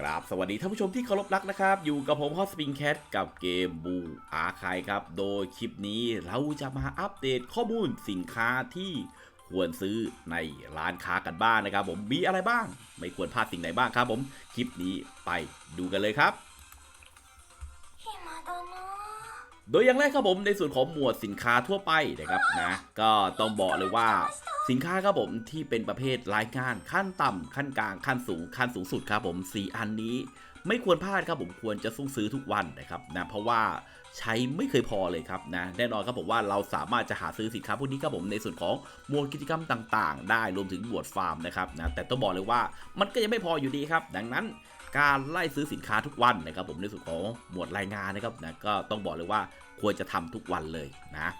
ครับสวัสดีท่านผู้ชมที่เคารพรักนะครับ อยู่กับผมฮอสปริงแคทกับเกมบูอาคายครับ โดยคลิปนี้เราจะมาอัปเดตข้อมูลสินค้าที่ควรซื้อในร้านค้ากันบ้างนนะครับ ผมมีอะไรบ้าง ไม่ควรพลาดสิ่งไหนบ้างครับผม คลิปนี้ไปดูกันเลยครับโดยอย่างแรกครับผมในส่วนของหมวดสินค้าทั่วไปนะครับนะ ก็ต้องบอกเลยว่า สินค้าครับผมที่เป็นประเภทรายงานขั้นต่ำขั้นกลางขั้นสูงขั้นสูงสุดครับผมสี่อันนี้ไม่ควรพลาดครับผมควรจะซุ่งซื้อทุกวันนะครับนะเพราะว่าใช้ไม่เคยพอเลยครับนะแน่นอนครับผมว่าเราสามารถจะหาซื้อสินค้าพวกนี้ครับผมในส่วนของมวดกิจกรรมต่าง ๆ ได้รวมถึงหมวดฟาร์มนะครับนะแต่ต้องบอกเลยว่ามันก็ยังไม่พออยู่ดีครับ ดังนั้น การไล่ซื้อสินค้าทุกวันนะครับผมในส่วนของหมวดรายงานนะครับนะก็ต้องบอกเลยว่าควรจะทำทุกวันเลยนะ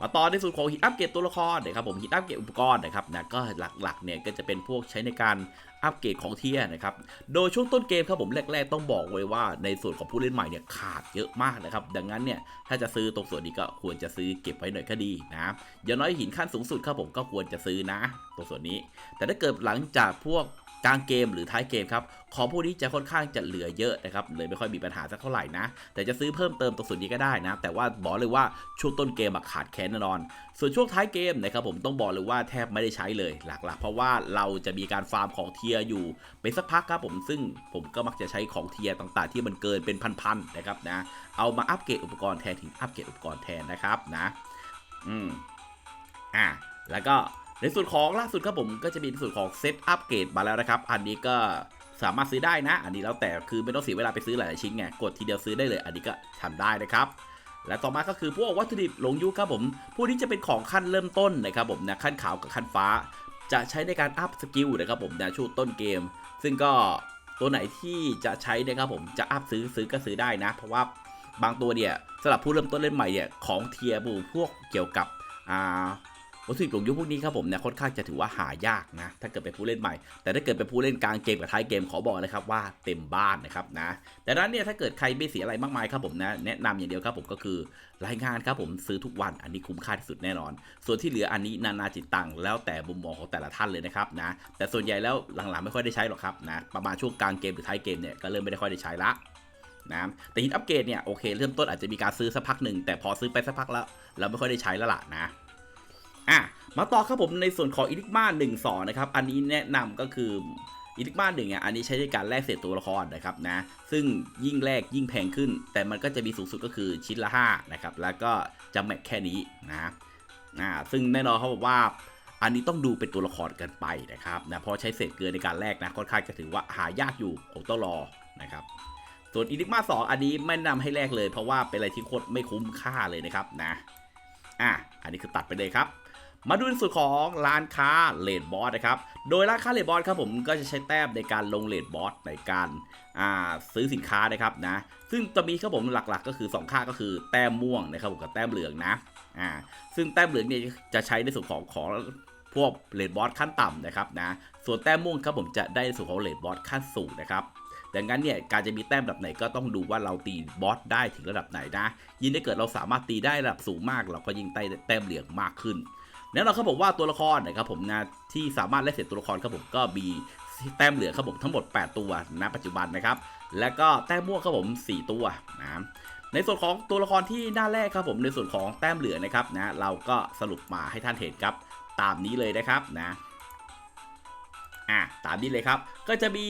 มาต่อในส่วนของฮิตอัปเกรดตัวละครนะครับผมฮิตอัปเกรดอุปกรณ์นะครับนะก็หลักๆเนี่ยก็จะเป็นพวกใช้ในการอัปเกรดของเทียนะครับโดยช่วงต้นเกมครับผมแรก ๆ ต้องบอกไว้ว่าในส่วนของผู้เล่นใหม่เนี่ยขาดเยอะมากนะครับ ดังนั้นเนี่ยถ้าจะซื้อตรงส่วนนี้ก็ควรจะซื้อเก็บไว้หน่อยก็ดีนะอย่างน้อยหินขั้นสูงสุดครับผมก็ควรจะซื้อนะ ตรงส่วนนี้ แต่ถ้าเกิดหลังจากพวก กลางเกมหรือท้ายเกมครับของพวกนี้จะค่อนข้างจะเหลือเยอะนะครับเลยไม่ค่อยมีปัญหาสักเท่าไหร่นะ แต่จะซื้อเพิ่มเติมตรงส่วนนี้ก็ได้นะ แต่ว่าบอกเลยว่าช่วงต้นเกมขาดแคลนแน่นอน ส่วนช่วงท้ายเกมนะครับผมต้องบอกเลยว่าแทบไม่ได้ใช้เลยหลักๆ เพราะว่าเราจะมีการฟาร์มของเทียอยู่เป็นสักพักครับผมซึ่งผมก็มักจะใช้ของเทียต่างๆ ที่มันเกินเป็นพันๆนะครับนะเอามาอัปเกรดอุปกรณ์แทนถึงอัปเกรดอุปกรณ์แทนนะครับนะอืมอะแล้วก็ ในส่วนของล่าสุดครับผมก็จะมีในส่วนของเซตอัปเกรดมาแล้วนะครับ อันนี้ก็สามารถซื้อได้นะ อันนี้แล้วแต่คือไม่ต้องเสียเวลาไปซื้อหลายๆชิ้นไง กดทีเดียวซื้อได้เลย อันนี้ก็ทำได้นะครับ และต่อมาก็คือพวกวัตถุดิบหลงยุคครับผม พวกนี้จะเป็นของขั้นเริ่มต้นนะครับผมนะขั้นขาวกับขั้นฟ้า จะใช้ในการอัพสกิลนะครับผมในช่วงต้นเกม ซึ่งก็ตัวไหนที่จะใช้นะครับผมจะอัพซื้อซื้อก็ซื้อได้นะ เพราะว่าบางตัวเนี่ยสำหรับผู้เริ่มต้นเล่นใหม่เนี่ยของเทียบูพวกเกี่ยวกับอ่า วัตถุดิบหลงยุคพวกนี้ครับผมเนี่ยค่อนข้างจะถือว่าหายากนะ ถ้าเกิดเป็นผู้เล่นใหม่ แต่ถ้าเกิดเป็นผู้เล่นกลางเกมกับท้ายเกมขอบอกนะครับว่าเต็มบ้านนะครับนะ แต่นั้นเนี่ยถ้าเกิดใครไม่เสียอะไรมากมายครับผมนะแนะนำอย่างเดียวครับผมก็คือรายงานครับผมซื้อทุกวันอันนี้คุ้มค่าที่สุดแน่นอน ส่วนที่เหลืออันนี้นานาจิตตังแล้วแต่มุมมองของแต่ละท่านเลยนะครับนะแต่ส่วนใหญ่แล้วหลังๆไม่ค่อยได้ใช้หรอกครับนะประมาณช่วงกลางเกมหรือท้ายเกมเนี่ยก็เริ่มไม่ได้ค่อยได้ใช้ละนะแต่หินอัปเกรดเนี่ยโอเคเริ่มต้นอาจจะมีการซื้อสักพักหนึ่งแต่พอซื้อไปสักพักแล้ว เราไม่ค่อยได้ใช้แล้วล่ะนะ อะมาต่อครับผมในส่วนของอิลิกมาหนึ่งสองนะครับ อันนี้แนะนำก็คืออิลิกมาหนึ่งอะอันนี้ใช้ในการแลกเศษตัวละครนะครับนะ ซึ่งยิ่งแลกยิ่งแพงขึ้น แต่มันก็จะมีสูงสุดก็คือชิ้นละ5นะครับ แล้วก็จะแม็กแค่นี้นะอ่าซึ่งแน่นอนเขาบอกว่า อันนี้ต้องดูเป็นตัวละครกันไปนะครับนะเพราะใช้เศษเกลือในการแลกนะค่อนข้างจะถือว่าหายากอยู่คงต้องรอนะครับส่วนอินิกมาสองอันนี้ไม่แนะนำให้แลกเลย เพราะว่าเป็นอะไรที่โคตรไม่คุ้มค่าเลยนะครับนะอะอันนี้คือตัดไปเลยครับ มาดูในส่วนของร้านค้าเลดบอสนะครับ โดยร้านค้าเลดบอสครับผมก็จะใช้แต้มในการลงเลดบอสในการาซื้อสินค้านะครับนะ ซึ่งจะมีครับผมหลักๆ ก็คือ 2 ค่าก็คือแต้มม่วงนะครับผมกับแต้มเหลืองนะอ่าซึ่งแต้มเหลืองเนี่ยจะใช้ในส่วนของของพวกเลดบอสขั้นต่ำนะครับนะ ส่วนแต้มม่วงครับผมจะได้ในส่วนของเลดบอสขั้นสูงนะครับดังนั้นเนี่ยการจะมีแต้มระดับไหนก็ต้องดูว่าเราตีบอสได้ถึงระดับไหนนะ ยิ่งถ้าเกิดเราสามารถตีได้ระดับสูงมาก เราก็ยิ่งได้แต้มเหลืองมากขึ้น แน่นอนครับผมว่าตัวละครนะครับผมนะที่สามารถแลกเสร็จตัวละครครับผมก็มีแต้มเหลือครับผมทั้งหมด 8 ตัวณปัจจุบันนะครับ แล้วก็แต้มม่วงครับผม 4 ตัวนะในส่วนของตัวละครที่หน้าแรกครับผมในส่วนของแต้มเหลือนะครับนะเราก็สรุปมาให้ท่านเห็นครับตามนี้เลยนะครับนะ อะตามนี้เลยครับ ก็จะมี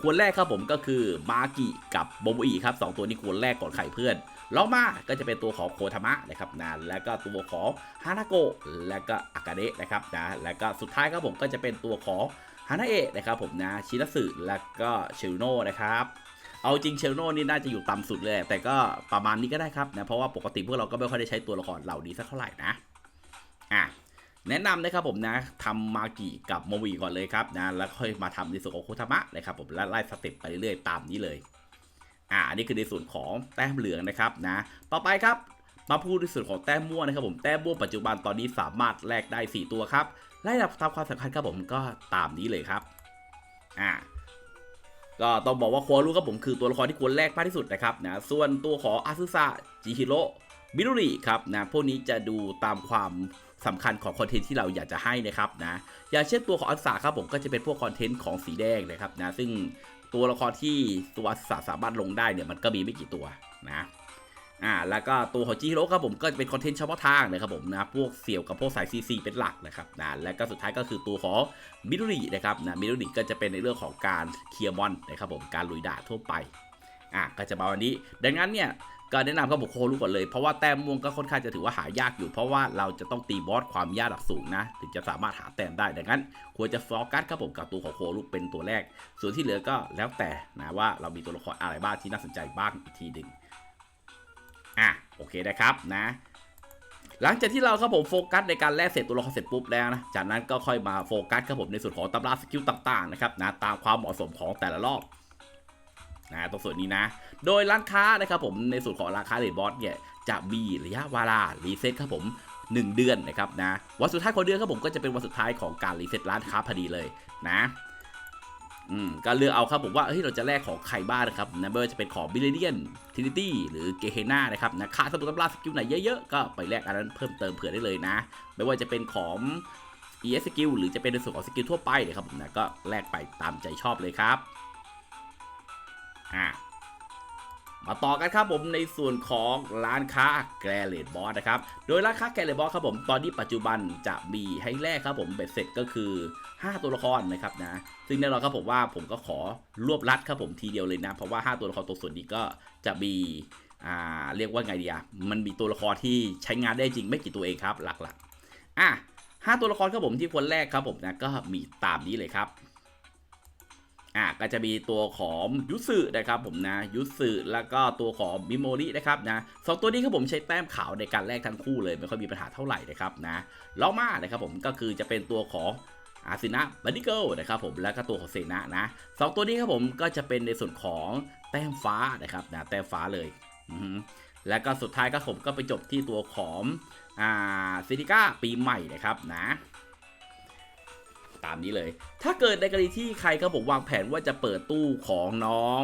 ควรแรกครับผมก็คือมากิกับโบโมอีครับสองตัวนี้ควรแรกก่อนใครเพื่อนลองมาก็จะเป็นตัวของโคทามะนะครับนะแล้วก็ตัวของฮานาโกะแล้วก็อากาเดะนะครับนะแล้วก็สุดท้ายครับผมก็จะเป็นตัวของฮานาเอะนะครับผมนะชินัสึแล้วก็เชลโนนะครับเอาจริงเชลโนนี่น่าจะอยู่ต่ำสุดเลย แต่ก็ประมาณนี้ก็ได้ครับนะเพราะว่าปกติพวกเราก็ไม่ค่อยได้ใช้ตัวละครเหล่านี้สักเท่าไหร่นะอะ แนะนำนะครับผมนะทำมากิกับโมวีก่อนเลยครับนะแล้วค่อยมาทำในส่วนของโคทามะนะครับผมและไล่สเต็ปไปเรื่อยๆตามนี้เลยอ่าอันนี้คือในส่วนของแต้มเหลืองนะครับนะต่อไปครับมาพูดในส่วนของแต้มม่วงนะครับผมแต้มม่วงปัจจุบันตอนนี้สามารถแลกได้ 4 ตัวครับไล่ดับตามความสำคัญครับผมก็ตามนี้เลยครับอ่าก็ต้องบอกว่าโครู้ครับผมคือตัวละครที่ควรแลกมากที่สุดนะครับนะส่วนตัวของอาซุสะจิฮิโร่ มิรุริครับนะพวกนี้จะดูตามความสำคัญของคอนเทนต์ที่เราอยากจะให้นะครับนะอย่างเช่นตัวของอัสสาครับผมก็จะเป็นพวกคอนเทนต์ของสีแดงนะครับนะซึ่งตัวละครที่ตัวสาสามารถลงได้เนี่ยมันก็มีไม่กี่ตัวนะอ่าแล้วก็ตัวของจิโร่ครับผมก็จะเป็นคอนเทนต์เฉพาะทางนะครับผมนะพวกเสี่ยวกับพวกสายซีซีเป็นหลักนะครับนะและก็สุดท้ายก็คือตัวของมิโดรินะครับนะมิโดริก็จะเป็นในเรื่องของการเคลียร์มอนนะครับผมการลุยด่าทั่วไป อะก็จะมาวันนี้ ดังนั้นเนี่ยก็แนะนำครับผมโครู้ก่อนเลย เพราะว่าแต้มม่วงก็ค่อนข้างจะถือว่าหายากอยู่ เพราะว่าเราจะต้องตีบอสความยากระดับสูงนะ ถึงจะสามารถหาแต้มได้ ดังนั้น ควรจะโฟกัสครับผมกับตัวของโครุเป็นตัวแรก ส่วนที่เหลือก็แล้วแต่นะว่าเรามีตัวละครอะไรบ้างที่น่าสนใจบ้างอีกทีหนึ่งอะโอเคนะครับนะหลังจากที่เราครับผมโฟกัสในการแลกเสร็จตัวละครเสร็จปุ๊บแล้วนะ จากนั้นก็ค่อยมาโฟกัสครับผมในส่วนของตำราสกิลต่างๆนะครับนะตามความเหมาะสมของแต่ละรอบ นะตรงส่วนนี้นะ โดยร้านค้านะครับผมในส่วนของร้านค้าเรดบอสเนี่ยจะมีระยะเวลารีเซ็ตครับผม1 เดือนนะครับนะวันสุดท้ายของเดือนครับผมก็จะเป็นวันสุดท้ายของการรีเซ็ตร้านค้าพอดีเลยนะอืมก็เลือกเอาครับผมว่าเฮ้ยเราจะแลกของใครบ้างนะครับนะไม่ว่าจะเป็นของบิลเลียนทินิตี้หรือเกเฮนานะครับนะค่าสมุดตำราสกิลไหนเยอะๆ ก็ไปแลกอันนั้นเพิ่มเติมเผื่อได้เลยนะ ไม่ว่าจะเป็นของ ES สกิลหรือจะเป็นในส่วนของสกิลทั่วไปนะครับผมนะก็แลกไปตามใจชอบเลยครับ อ่ามาต่อกันครับผมในส่วนของร้านค้าแกรเลดบอสนะครับ โดยร้านค้าแกรเลดบอสครับผมตอนนี้ปัจจุบันจะมีให้แลกครับผมเบ็ดเสร็จก็คือ 5 ตัวละครนะครับนะ ซึ่งแน่นอนครับผมว่าผมก็ขอรวบรัดครับผมทีเดียวเลยนะ เพราะว่า 5 ตัวละครตัวส่วนนี้ก็จะมีอ่าเรียกว่าไงดีอะมันมีตัวละครที่ใช้งานได้จริงไม่กี่ตัวเองครับหลักๆอะห้าตัวละครครับผมที่ควรแรกครับผมนะก็มีตามนี้เลยครับ อะก็จะมีตัวของยุสึนะครับผมนะยุสึแล้วก็ตัวของมิโมรินะครับนะสองตัวนี้ครับผมใช้แต้มขาวในการแลกทั้งคู่เลยไม่ค่อยมีปัญหาเท่าไหร่นะครับนะลอมานะครับผมก็คือจะเป็นตัวของอาซินะบันดิเกิลนะครับผมแล้วก็ตัวของเซนะนะสองตัวนี้ครับผมก็จะเป็นในส่วนของแต้มฟ้านะครับนะแต้มฟ้าเลยแล้วก็สุดท้ายก็ผมก็ไปจบที่ตัวของอ่าซิติก้าปีใหม่นะครับนะ ตามนี้เลย ถ้าเกิดในกรณีที่ใครครับผมวางแผนว่าจะเปิดตู้ของน้อง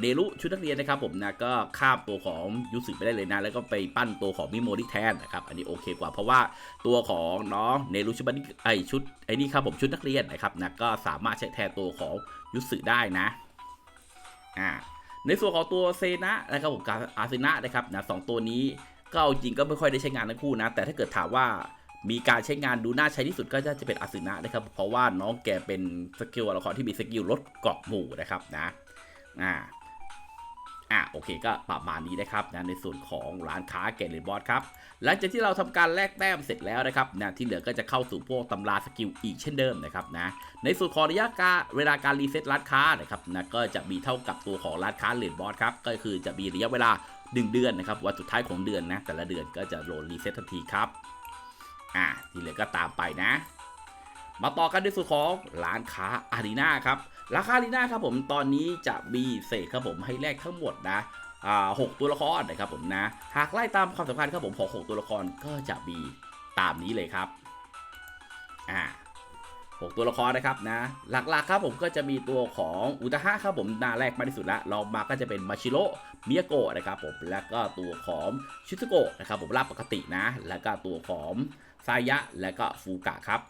เนรุชุดนักเรียนนะครับผมนะก็ข้ามตัวของยูสึไปได้เลยนะ แล้วก็ไปปั้นตัวของมิโมริแทนนะครับอันนี้โอเคกว่าเพราะว่าตัวของน้องเนรุชุดบันไอชุดไอนี่ครับผมชุดนักเรียนนะครับนะก็สามารถใช้แทนตัวของยูสึได้นะอ่าในส่วนของตัวเซนะนะครับผมกับอาเซนะนะครับนะสองตัวนี้ก็เอาจริงก็ไม่ค่อยได้ใช้งานทั้งคู่นะ แต่ถ้าเกิดถามว่า มีการใช้งานดูน่าใช้ที่สุดก็จะเป็นอาซึนะนะครับ เพราะว่าน้องแกเป็นสกิลละครที่มีสกิลลดเกราะหมู่นะครับนะอ่าอะโอเคก็ประมาณนี้นะครับนะในส่วนของร้านค้าเกลเลนบอสครับหลังจากที่เราทำการแลกแต้มเสร็จแล้วนะครับนะที่เหลือก็จะเข้าสู่พวกตำราสกิลอีกเช่นเดิมนะครับนะในส่วนของระยะการเวลาการรีเซ็ตร้านค้านะครับนะก็จะมีเท่ากับตัวของร้านค้าเลนบอสครับก็คือจะมีระยะเวลา 1 เดือนนะครับวันสุดท้ายของเดือนนะแต่ละเดือนก็จะโหลดรีเซ็ตทันทีครับ อ่าที่เหลือก็ตามไปนะ มาต่อกันในส่วนของร้านค้าอารีนาครับราคาอารีนาครับผมตอนนี้จะมีเศษครับผมให้แลกทั้งหมดนะอ่าหกตัวละครนะครับผมนะ หากไล่ตามความสำคัญครับผมของหกตัวละครก็จะมีตามนี้เลยครับอ่า 6 ตัวละครนะครับนะหลักๆครับผมก็จะมีตัวของอุตหะครับผมหน้าแรกมากที่สุดละรองมาก็จะเป็นมาชิโร่มิยาโกะนะครับผมแล้วก็ตัวของชิซุโกะนะครับผมรับปกตินะ แล้วก็ตัวของซายะและก็ฟูกะครับ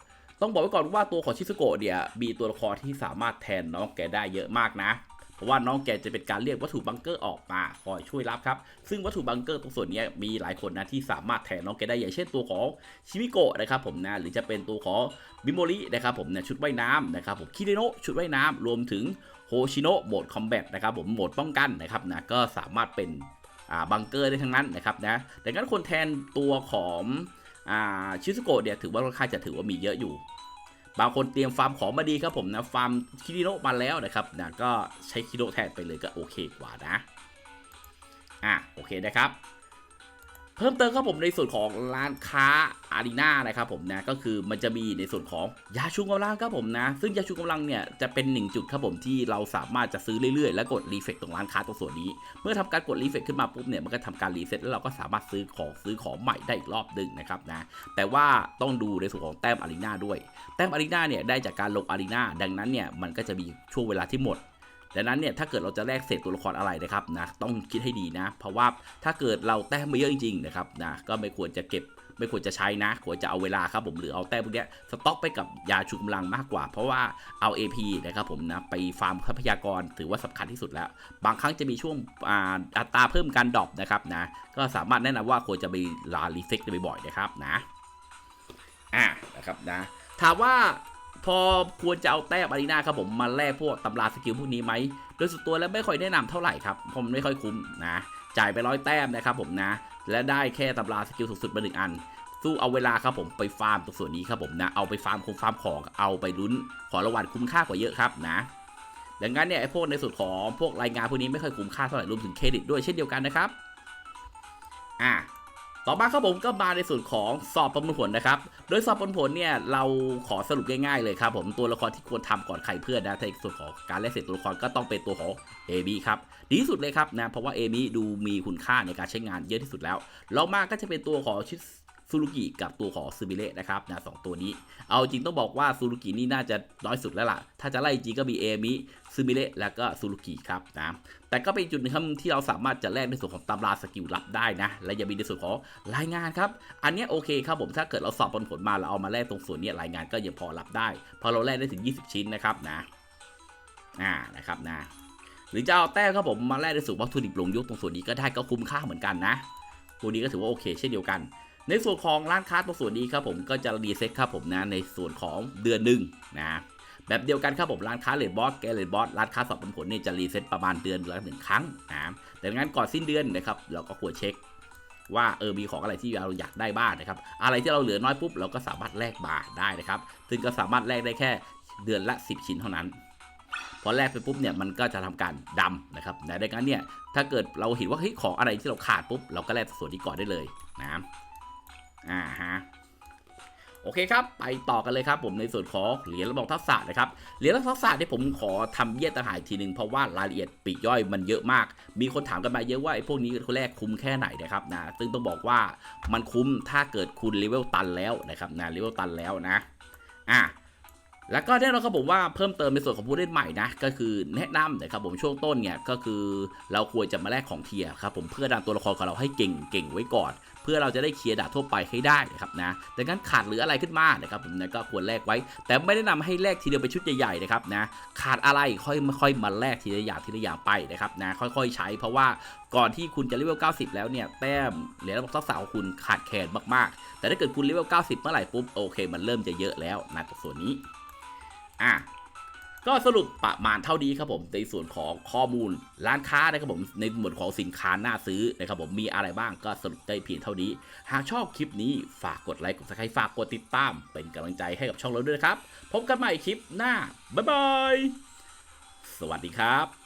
ต้องบอกไว้ก่อนว่าตัวของชิซุโกะเนี่ยมีตัวละครที่สามารถแทนน้องแกได้เยอะมากนะ เพราะว่าน้องแกจะเป็นการเรียกวัตถุบังเกอร์ออกมาคอยช่วยรับครับ ซึ่งวัตถุบังเกอร์ตรงส่วนนี้มีหลายคนนะที่สามารถแทนน้องแกได้อย่างเช่นตัวของชิมิโกะนะครับผมนะหรือจะเป็นตัวของบิโมรินะครับผมเนี่ยชุดว่ายน้ำนะครับผมคิเดโนะชุดว่ายน้ำรวมถึงโฮชิโนะโหมดคอมแบทนะครับผมโหมดป้องกันนะครับนะก็สามารถเป็นบังเกอร์ได้ทั้งนั้นนะครับนะดังนั้นคนแทนตัวของอชิซุโกะเนี่ยถือว่าค่อนข้างจะถือว่ามีเยอะอยู่ บางคนเตรียมฟาร์มของมาดีครับผมนะฟาร์มคิริโนะมาแล้วนะครับนะก็ใช้คิริโนะแทนไปเลยก็โอเคกว่านะอะโอเคนะครับ เพิ่มเติมครับผมในส่วนของร้านค้าอารีนานะครับผมนะก็คือมันจะมีในส่วนของยาชูกำลังครับผมนะ ซึ่งยาชูกำลังเนี่ยจะเป็นหนึ่งจุดครับผมที่เราสามารถจะซื้อเรื่อยๆ แล้วกดรีเฟกตรงร้านค้าตรงส่วนนี้ เมื่อทำการกดรีเฟกขึ้นมาปุ๊บเนี่ยมันก็ทำการรีเซ็ตแล้วเราก็สามารถซื้อของซื้อของใหม่ได้อีกรอบหนึ่งนะครับนะแต่ว่าต้องดูในส่วนของแต้มอารีนาด้วย แต้มอารีนาเนี่ยได้จากการลงอารีนาดังนั้นเนี่ยมันก็จะมีช่วงเวลาที่หมด ดังนั้นเนี่ยถ้าเกิดเราจะแลกเศษตัวละครอะไรนะครับนะต้องคิดให้ดีนะ เพราะว่าถ้าเกิดเราแต้มไม่เยอะจริงๆนะครับนะก็ไม่ควรจะเก็บไม่ควรจะใช้นะควรจะเอาเวลาครับผมหรือเอาแต้มพวกนี้สต็อกไปกับยาชูกำลังมากกว่า เพราะว่าเอา AP นะครับผมนะไปฟาร์มทรัพยากรถือว่าสำคัญที่สุดแล้ว บางครั้งจะมีช่วงอ่าอัตราเพิ่มการดรอปนะครับนะก็สามารถแนะนำว่าควรจะไปลารีเซ็กบ่อยๆนะครับนะอ่านะครับนะถามว่า อควรจะเอาแต้มอารีนาครับผมมาแลกพวกตำราสกิลพวกนี้ไหมโดยส่วนตัวแล้วไม่ค่อยแนะนำเท่าไหร่ครับเพราะมันไม่ค่อยคุ้มนะจ่ายไปร้อยแต้มนะครับผมนะ และได้แค่ตำราสกิลสูงสุดมาหนึ่งอัน สู้เอาเวลาครับผมไปฟาร์มตรงส่วนนี้ครับผมนะเอาไปฟาร์มคงฟาร์มของเอาไปลุ้นขอรางวัลคุ้มค่ากว่าเยอะครับนะดังนั้นเนี่ยไอ้พวกในส่วนของพวกรายงานพวกนี้ไม่ค่อยคุ้มค่าเท่าไหร่รวมถึงเครดิตด้วยเช่นเดียวกันนะครับอะ ต่อมาครับผมก็มาในส่วนของสอบประมวลผลนะครับ โดยสอบประมวลผลเนี่ยเราขอสรุปง่ายๆเลยครับผมตัวละครที่ควรทำก่อนใครเพื่อนนะในส่วนของการแลกเสร็จตัวละครก็ต้องเป็นตัวของ AB ครับดีที่สุดเลยครับนะเพราะว่า AB ดูมีคุณค่าในการใช้งานเยอะที่สุดแล้วเรามาก็จะเป็นตัวของชิ ซูรุกิกับตัวของซูบิเระนะครับนะสองตัวนี้ เอาจริงต้องบอกว่าซูรุกินี่น่าจะน้อยสุดแล้วล่ะ ถ้าจะไล่จริงก็มีเอมิซูมิเระแล้วก็ซูรุกิครับนะแต่ก็เป็นจุดหนึงครับที่เราสามารถจะแลกในส่วนของตำราสกิลลับได้นะ และยังมีในส่วนของรายงานครับ อันนี้โอเคครับผมถ้าเกิดเราสอบผลผลมาเราเอามาแลกตรงส่วนนี้รายงานก็ยังพอรับได้พอเราแลกได้ถึง 20 ชิ้นนะครับนะอ่านะครับนะหรือจะเอาแต้มครับผมมาแลกในส่วนวัตถุดิบลงยุคตรงส่วนนี้ก็ได้ก็คุ้มค่าเหมือนกันนะตัวนี้ก็ถือว่าโอเค เช่นเดียวกัน ในส่วนของร้านค้าตรงส่วนนี้ครับผมก็จะรีเซ็ตครับผมนะในส่วนของเดือนหนึ่งนะแบบเดียวกันครับผมร้านค้าเลดบอสแกเลดบอสร้านค้าสอบผลผลเนี่ยจะรีเซ็ตประมาณเดือนละหนึ่งครั้งนะแต่งั้นก่อนสิ้นเดือนนะครับเราก็ควรเช็คว่าเออมีของอะไรที่เราอยากได้บ้างนะครับ อะไรที่เราเหลือน้อยปุ๊บเราก็สามารถแลกบาร์ได้นะครับ ซึ่งก็สามารถแลกได้แค่เดือนละ 10 ชิ้นเท่านั้น พอแลกไปปุ๊บเนี่ยมันก็จะทำการดำนะครับในดังนั้นเนี่ยถ้าเกิดเราเห็นว่าเฮ้ยของอะไรที่เราขาดปุ๊บเราก็แลกส่วนนี้ก่อนได้เลยนะ อ่าฮะโอเคครับ ไปต่อกันเลยครับผมในส่วนของเหรียญระบบทักษะนะครับ เหรียญระบบทักษะที่ผมขอทำเยี่ยต่างหากอีกทีหนึ่งเพราะว่ารายละเอียดปีย่อยมันเยอะมาก มีคนถามกันมาเยอะว่าไอ้พวกนี้คนแรกคุ้มแค่ไหนนะครับนะ ซึ่งต้องบอกว่ามันคุ้มถ้าเกิดคุณเลเวลตันแล้วนะครับนะเลเวลตันแล้วนะ อะแล้วก็แน่นอนครับผมว่าเพิ่มเติมในส่วนของผู้เล่นใหม่นะก็คือแนะนำนะครับผมช่วงต้นเนี่ยก็คือเราควรจะมาแลกของเทียครับผมเพื่อดันตัวละครของเราให้เก่งเก่งไว้ก่อน พื่อเราจะได้เคลียร์ดาบทั่วไปให้ได้นะครับนะดังนั้นขาดเหรืออะไรขึ้นมานะครับผมนะก็ควรแลกไว้ แต่ไม่ได้นำให้แลกทีเดียวเป็นชุดใหญ่ๆนะครับนะขาดอะไรค่อยค่อยมาแลกทีละอย่างทีละอย่างไปนะครับนะค่อยๆ ใช้เพราะว่าก่อนที่คุณจะเลเวล 90 แล้วเนี่ยแต้มเหรียญระบบทักษะของคุณขาดแคลนมากๆ แต่ถ้าเกิดคุณเลเวล 90 เมื่อไหร่ปุ๊บโอเค มันเริ่มจะเยอะแล้วนะตรงส่วนนี้อะ ก็สรุปประมาณเท่านี้ครับผมในส่วนของข้อมูลร้านค้านะครับผมในหมวดของสินค้าน่าซื้อนะครับผมมีอะไรบ้างก็สรุปได้เพียงเท่านี้ หากชอบคลิปนี้ฝากกดไลค์กดซับสไครต์ฝากกดติดตาม เป็นกำลังใจให้กับช่องเราด้วยนะครับ พบกันใหม่คลิปหน้า บ๊ายบาย สวัสดีครับ